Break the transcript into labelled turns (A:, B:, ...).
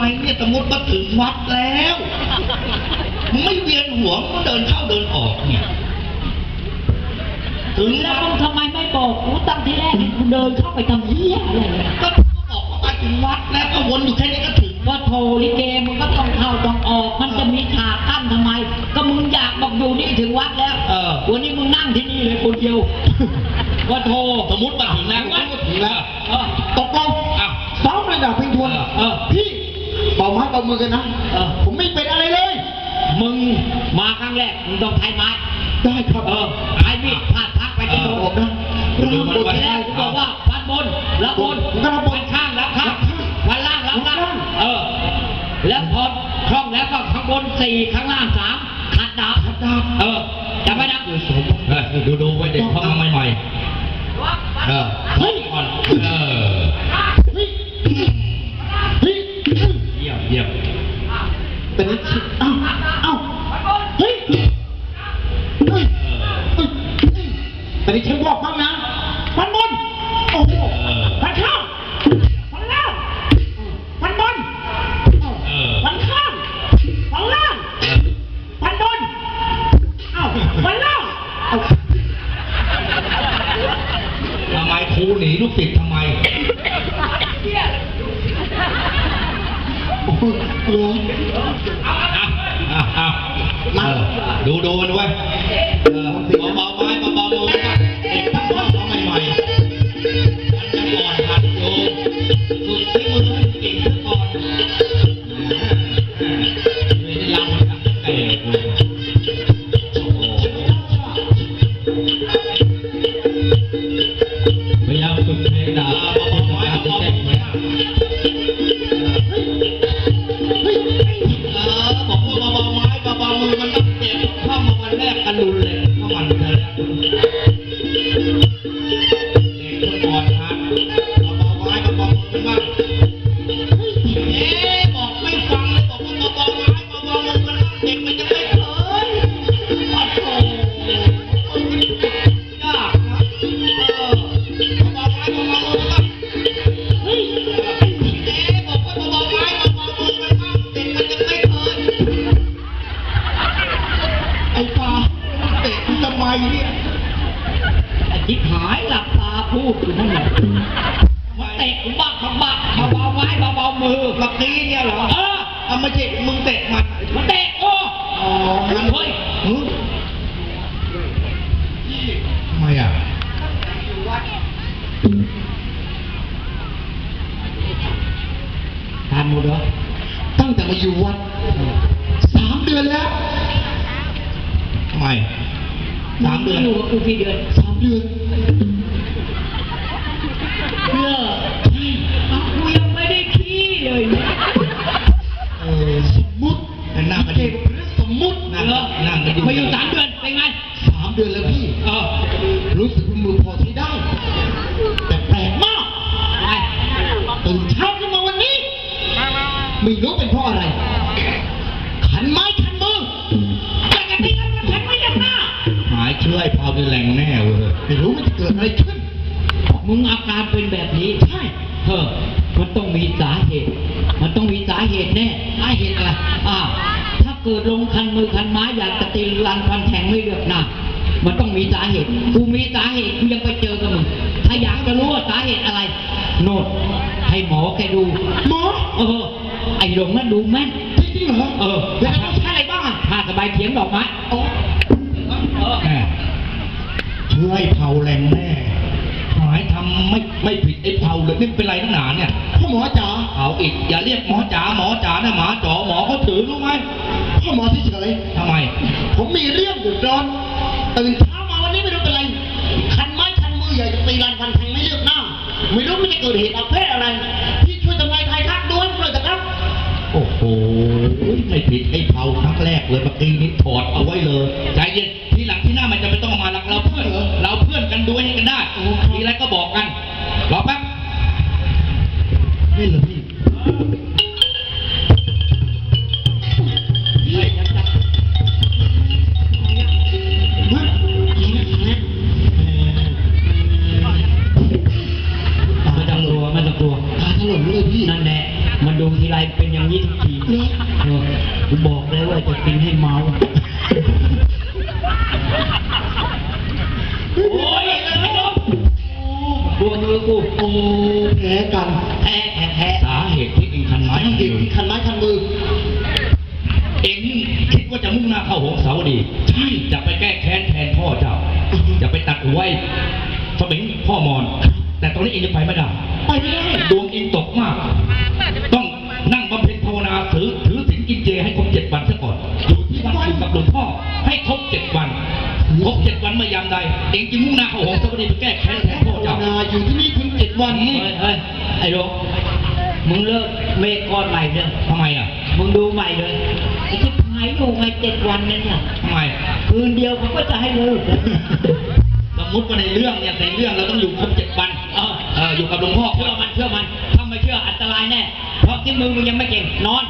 A: วัดแล้วมึงไม่เวียนหัวมึงก็เดินเข้าเดินออกเนี่ยถึง
B: แล้
A: แล้วว
B: มึงทำไมไม่บอกกูตั้งที่แรกให้กูเดินเข้าไปทำเหี้ยอะไรเนี่ย
A: ก็บอกว่ามาถึงวัดแล้วก็วนอยู่แค่นี้ก็ถึง
B: ว่าโทรลิเกมึงก็ต้องเข้าต้องออก มันจะมีฉากกั้นทำไม ก็มึงอยากบอกอยู่นี่ถึงวัดแล้ว
A: เออ
B: วันนี้มึงนั่งที่นี่เลยคนเดียวว่าโทร
A: สมมติมาถึงแล้วก็ถึงแล้ว
B: เออ
C: ตกลง
A: อ้าว
C: ซ้อมระดับเพลงทวน
B: เออ
C: พี่ เป่าไม้เป่ามือกันนะ
B: เออ
C: ผมไม่เป็นอะไรเลย
B: มึงมาครั้งแรกมึงต้องไทยไม้
C: ได้ครับ
B: เออไทยมีดพาดพักไปที่โด
C: ผม
B: น
C: นะ
A: ดูมัน
B: ที
A: วัน
B: แร
A: แร
B: ก
A: ก
B: กูบอกว่าพัดบนรับบน
C: ผมก็รับบน
B: พันข้างรับข้างพันล่างรับล่างเออ แล้วพอคล่องแล้วก็ข้างบนสี่ข้างล่างสามขัดดาบ
C: ขัดดาบ
B: เออจำไว้นะ
A: เฮ้ยดูดูๆไว้เด็กเข้ามาใหม่ๆเออ
C: เฮ้ย
A: ก่อนเออ
C: แต่นี่เอ้าเอ้าเฮ้ยเฮ้ยเฮ้ยแต่นี่เช็ควอกบ้างนะฟันบนโอ้โหฟันข้างฟันล่างฟันบนฟันข้างฟันล่างฟันบนเอ้าฟันล่าง
A: ทำไมครูหนีลูกศิษย์ทำไม กูดูดูมันไว้
B: พูดอยู่นั่นแหละมาเตะกูบักบักบักเบาๆไม้เบาๆมือ
A: เมื่อกี้เนี่ยเหรอ
B: เออ
A: เอาไม่ใช่มึงเตะมัน
B: มาเตะโอ้
A: อ๋องั้น
B: เฮ้ย
A: หึทำไมอะ
B: ทานหมดเหรอ
C: ตั้งแต่มาอยู่วัดสามเดือนแล้ว
A: ทำไมสามเดือน
B: อยู่กับกูกี่เดือน
C: สามเดือน
B: เพื่อเอากูยังไม่ได้ขี้เลยเนี่ย
A: เออ
C: สมมุติ
A: แต่หน้ากัน
C: เก
A: ดี
C: มเรื่องสมมุติ
A: นั่ง
B: เหรอ
A: นั่งกันดี
B: มาอยู่สามเดือนเป็นไง
C: สามเดือนแล้วพี่
B: เออ
C: รู้สึกว่ามือพอใช้ได้ แต่แปลกมากตื่นเช้าขึ้นมาวันนี้ ไม่รู้เป็นเพราะอะไร ขันไม้ขันมือแต่กติกามันขันไม่ยังหน้า
A: หายเชื้อไอ้พาวในแหล่งแน่เว้ย
C: ไม่รู้มันจะเกิดอะไรขึ้น
B: มึงอาการเป็นแบบนี้
C: ใช่
B: เออมันต้องมีสาเหตุ มันต้องมีสาเหตุแน่สาเหตุอะไรอ่าถ้าเกิดลงคันมือคันไม้อยากจะตีรันฟันแทงไม่เลือกหน้ามันต้องมีสาเหตุ กูมีสาเหตุกูยังไปเจอกับมึง ถ้าอยากจะรู้ว่าสาเหตุอะไร โนดให้หมอแกดู
C: หมอ
B: เออ ไอ้หลงนั้นดูแม่น
C: จริงๆเหรอ
B: เออ
C: แล้วต้องใช้อะไรบ้างอะ
B: ผ้าสบายเขียงดอกไม้
C: โอ้
B: เออ
A: แม่เชื้อไอ้เผาแรงแน่หายทำ ไม่ไม่ผิดไอ้เผาเลยนี่เป็นไรนักหนาเนี่ย
C: พ่อหมอจ๋า
A: เอาอีกอย่าเรียกหมอจ๋าหมอจ๋านะหมาจ๋อหมอเขาถือรู้ไหม
C: พ่อหมอที่เฉย
A: ทำไม
C: ผมมีเรื่องเดือดร้อนตื่นเช้ามาวันนี้ไม่รู้เป็นไรคันไม้คันมือใหญ่จะตีรันฟันแทงไม่เลือกหน้าไม่รู้มันจะเกิดเหตุอาเพศอะไรพี่ช่วยทำนายทายทักด้วยหน่อยเถอะครับ
A: โอ้โหไม่ผิดไอ้เผาครั้งแรกเลยเมื่อกี้นี้ถอดเอาไว้เลยใจเย็นทีหลังที่หน้ บอก
C: เลย
A: ว่าจะกินให้เมา โอ้ยไอ้ลมตัวมือกู
C: โอ้แพ้กัน
A: แพ้แพ้แพ้สาเหตุที่เองคันไม้คัน
C: เด็ก
A: มือ
C: คันไม้คันมือ
A: เองคิดว่าจะมุ่งหน้าเข้าหงสาวดี ใช่ จะไปแก้แค้นแทนพ่อเจ้า จะไปตัดหัวไอ้สมิงพ่อมอน แต่ตอนนี้เองจะไปไม่ได้
C: ไปไม่ได้
A: ดวงเองตกมาก จึงมุ่งหน้าเข้าหงสาวดีไปแก้แค้นแทนพ่อ
C: ภาว
A: เจ้า
C: นาอยู่ที่นี่ถึงเจ็ดวัน
A: เฮ้ยเฮ้ยไอ้โรงมึงเลิกเมฆก้อนใหม่เถอะทำไมอะ มึงดูใหม่เลยไอ้ที่หายอยู่ไงเจ็ดวันนั่นน่ะทำไม คืนเดียวเขาก็จะให้เลิกสมมติว่าในเรื่องเนี่ยในเรื่องเราต้องอยู่ครบเจ็ดวัน เออเอออยู่กับหลวงพ่อเชื่อมันเชื่อมันถ้าไม่เชื่ออันตรายแน่ เพราะที่มึงมึงยังไม่เก่งนอน